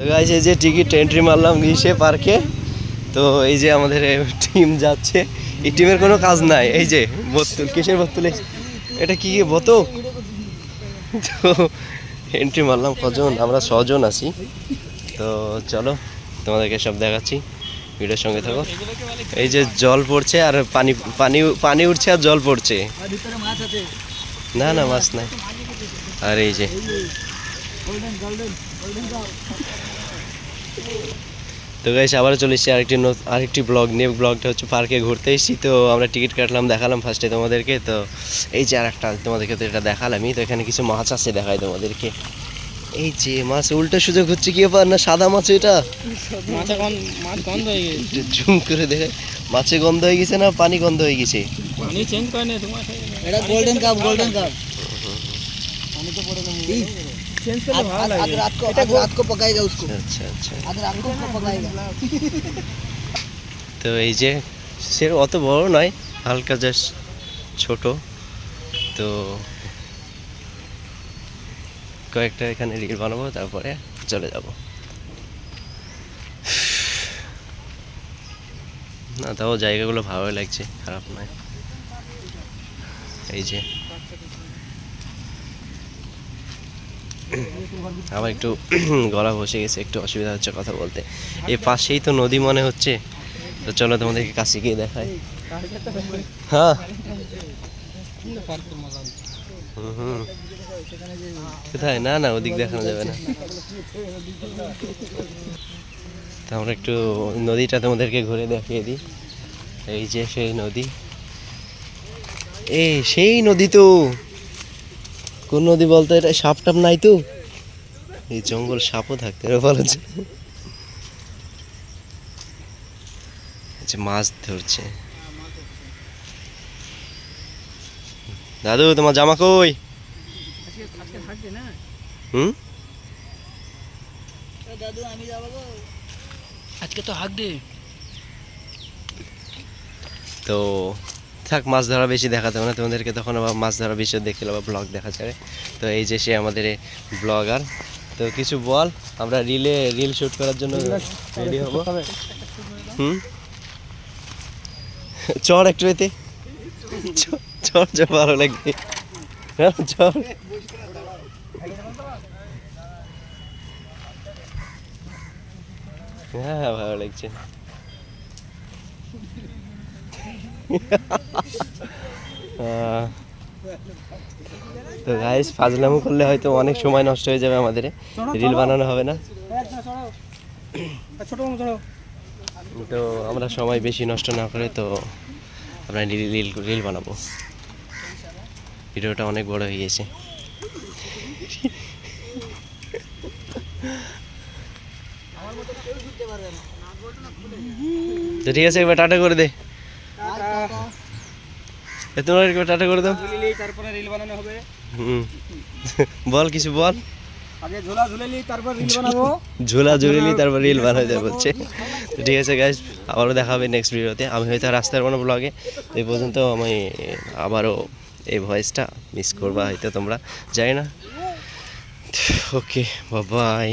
Guys এই যে ticket entry মারলাম গিয়েছে পার্কে তো এই যে আমাদের টিম যাচ্ছে। এই টিমের কোনো কাজ নাই। এই যে বোতল, কিসের বোতল এটা কি বোতল? তো এন্ট্রি মারলাম কজন? আমরা ছজন আছি। তো চলো, তোমাদেরকে সব দেখাচ্ছি। ভিডিওর সঙ্গে থাকো। এই যে জল পড়ছে আর পানি পানি পানি উঠছে আর জল পড়ছে। না না, মাছ নাই। আর এই যে তো গাইস আবার চলে এসেছি আরেকটি আরেকটি ব্লগ নিয়ে। ব্লগটা হচ্ছে পার্কে ঘুরতে এসেছি তো আমরা টিকিট কাটলাম দেখালাম ফার্স্টে তোমাদেরকে। তো এই যে আরেকটা তোমাদেরকে তো এটা দেখালামই। তো এখানে কিছু মাছ আছে দেখায় তোমাদেরকে। এই যে মাছ উল্টো সুযোগ হচ্ছে কি ব্যাপার না সাদা মাছ এটা? মাছ গন্ধ মাছ গন্ধ হয়ে গেছে। জুম করে দেখে। মাছে গন্ধ হয়ে গেছে না পানি গন্ধ হয়ে গেছে? পানি চেঞ্জ করে নে এটা গোল্ডেন কাপ গোল্ডন কাপ তো এই যে সে অত বড় নয় হালকা জাস্ট ছোট। তো কয়েকটা এখানে রিল বানাবো তারপরে চলে যাব। না তাও জায়গাগুলো ভালো লাগছে খারাপ নয়। এই যে আমার একটু গলা বসে গেছে, একটু অসুবিধা হচ্ছে কথা বলতে। এই পাশেই তো নদী মনে হচ্ছে, তো চলো তোমাদেরকে কাছে গিয়ে দেখাই। হ্যাঁ। কোথায়? না না, ওদিক দেখানো যাবে না। তো আমরা একটু নদীটা তোমাদেরকে ঘুরে দেখিয়ে দিই। এই যে সেই নদী। এই সেই নদী তো। কোন নদী বলতো এটা সাপ টাপ নাই তো? এই জঙ্গল সাপও থাকতে পারে বলা যে। মাছ ধরছে। দাদু তোমার জামা কই? হুম? দাদু আমি যাব আজকে তো হাক দে তো থাক মাছ ধরা বেশি দেখাতে না। তোমাদেরকে তখন আবার মাছ ধরা বেশি দেখতে আবার ব্লগ দেখা যাবে তো এই যে সে আমাদের ব্লগার তো কিছু বল আমরা রিলে রিল শুট করার জন্য রেডি হব। হুম? চড় একটু এতে। চ- চড় চড় ভালো লাগবে। হ্যাঁ চড় হ্যাঁ হ্যাঁ ভালো লাগছে। তো গাইস ফাজলামো করলে হয়তো অনেক সময় নষ্ট হয়ে যাবে আমাদের। রিল বানানো হবে না? তো আমরা সময় বেশি নষ্ট না করে তো আমরা রিল রিল রিল বানাবো। ভিডিওটা অনেক বড় হয়ে গেছে। তো ঠিক আছে একবার টাটা করে দে। এ তোমার একবার টাটা করে দাও। তারপরে রিল বানানো হবে। হুম। বল কিছু বল। আগে ঝোলা নিই তারপর রিল বানাবো। ঝোলা ঝুলিনি তারপর রিল বানাই যায় বলছে তো ঠিক আছে গাইজ আবারও দেখা হবে নেক্সট ভিডিওতে আমি হয়তো রাস্তার কোনো ব্লগে এই পর্যন্ত আমি আবারও এই ভয়েসটা মিস করবা হয়তো তোমরা। যাই না। ওকে বাবাই